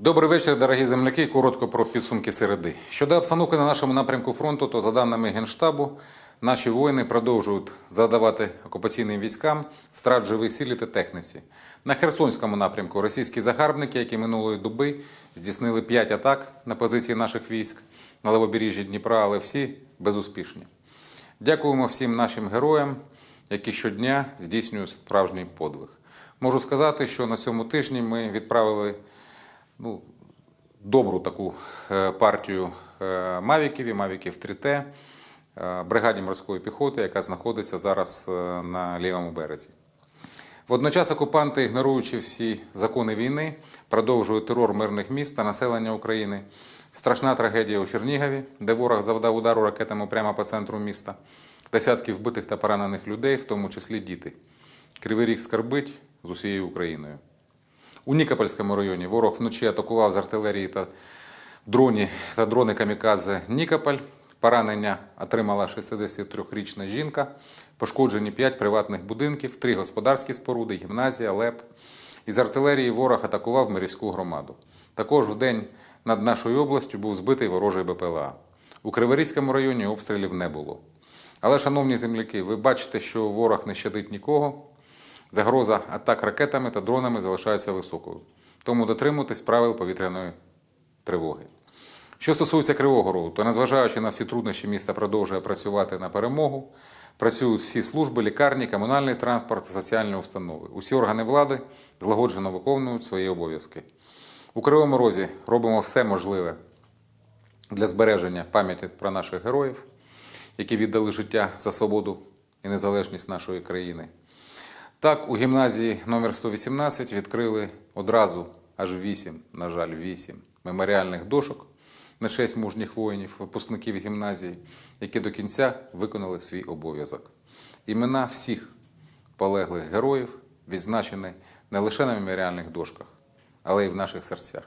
Добрий вечір, дорогі земляки. Коротко про підсумки середи. Щодо обстановки на нашому напрямку фронту, то за даними Генштабу, наші воїни продовжують завдавати окупаційним військам втрат живих сил та техніці. На Херсонському напрямку російські загарбники, які минулої доби здійснили 5 атак на позиції наших військ на левобережжі Дніпра, але всі безуспішні. Дякуємо всім нашим героям, які щодня здійснюють справжній подвиг. Можу сказати, що на цьому тижні ми відправили ну, добру таку е, партію е, мавіків і мавіків 3Т е, бригаді морської піхоти, яка знаходиться зараз на лівому березі. Водночас окупанти, ігноруючи всі закони війни, продовжують терор мирних міст та населення України. Страшна трагедія у Чернігові, де ворог завдав удару ракетами прямо по центру міста. Десятки вбитих та поранених людей, в тому числі діти. Кривий ріг скарбить з усією Україною. У Нікопольському районі ворог вночі атакував з артилерії та дроні та дрони камікадзе Нікополь. Поранення отримала 63-річна жінка, пошкоджені 5 приватних будинків, 3 господарські споруди, гімназія, ЛЕП. Із артилерії ворог атакував Мирівську громаду. Також в день над нашою областю був збитий ворожий БПЛА. У Криворізькому районі обстрілів не було. Але, шановні земляки, ви бачите, що ворог не щадить нікого. Загроза атак ракетами та дронами залишається високою. Тому дотримуйтесь правил повітряної тривоги. Що стосується Кривого Рогу, то незважаючи на всі труднощі, місто продовжує працювати на перемогу. Працюють всі служби, лікарні, комунальний транспорт та соціальні установи. Усі органи влади злагоджено виконують свої обов'язки. У Кривому Розі робимо все можливе для збереження пам'яті про наших героїв, які віддали життя за свободу і незалежність нашої країни. Так, у гімназії номер 118 відкрили одразу аж вісім, на жаль, вісім меморіальних дошок на честь мужніх воїнів, випускників гімназії, які до кінця виконали свій обов'язок. Імена всіх полеглих героїв відзначені не лише на меморіальних дошках, але й в наших серцях.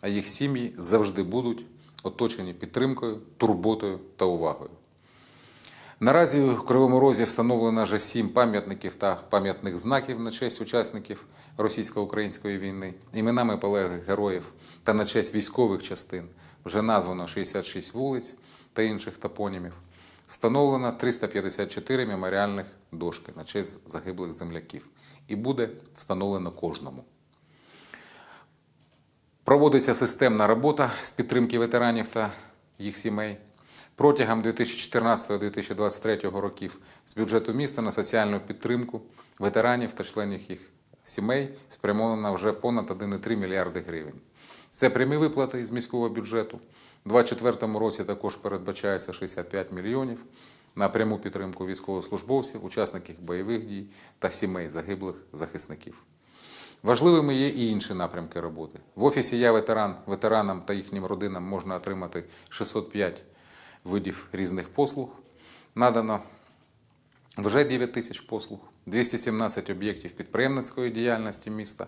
А їх сім'ї завжди будуть оточені підтримкою, турботою та увагою. Наразі у Кривому Розі встановлено вже сім пам'ятників та пам'ятних знаків на честь учасників російсько-української війни, іменами полеглих героїв та на честь військових частин вже названо 66 вулиць та інших топонімів. Встановлено 354 меморіальних дошки на честь загиблих земляків. І буде встановлено кожному. Проводиться системна робота з підтримки ветеранів та їх сімей. Протягом 2014-2023 років з бюджету міста на соціальну підтримку ветеранів та членів їх сімей спрямовано вже понад 1,3 мільярди гривень. Це прямі виплати з міського бюджету. У 2024 році також передбачається 65 мільйонів на пряму підтримку військовослужбовців, учасників бойових дій та сімей загиблих захисників. Важливими є і інші напрямки роботи. В офісі Я ветеран ветеранам та їхнім родинам можна отримати 605 видів різних послуг. Надано вже 9 тисяч послуг, 217 об'єктів підприємницької діяльності міста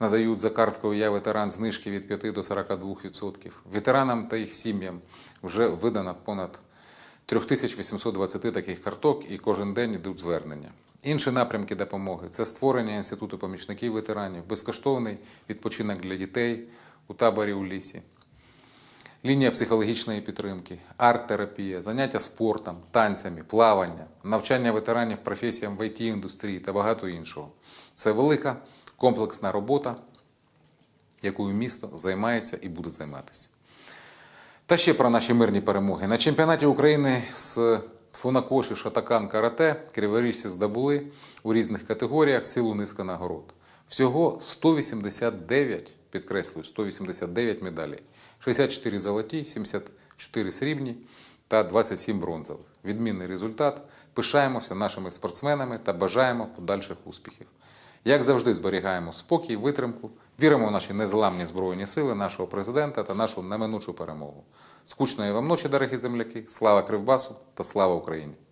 надають за карткою Я ветеран знижки від 5 до 42%. Ветеранам та їх сім'ям вже видано понад 3820 таких карток і кожен день йдуть звернення. Інші напрямки допомоги це створення інституту помічників ветеранів, безкоштовний відпочинок для дітей у таборі у лісі, лінія психологічної підтримки, арт-терапія, заняття спортом, танцями, плавання, навчання ветеранів професіям в it індустрії та багато іншого. Це велика комплексна робота, якою місто займається і буде займатися. Та ще про наші мирні перемоги. На чемпіонаті України з фунакоші шатакан карате криворіжці здобули у різних категоріях цілу низку нагород. Всього 189, підкреслюю, 189 медалей. 64 золоті, 74 срібні та 27 бронзових. Відмінний результат. Пишаємося нашими спортсменами та бажаємо подальших успіхів. Як завжди, зберігаємо спокій, витримку, віримо в наші незламні збройні сили, нашого президента та нашу неминучу перемогу. Скучної вам ночі, дорогі земляки! Слава Кривбасу та слава Україні!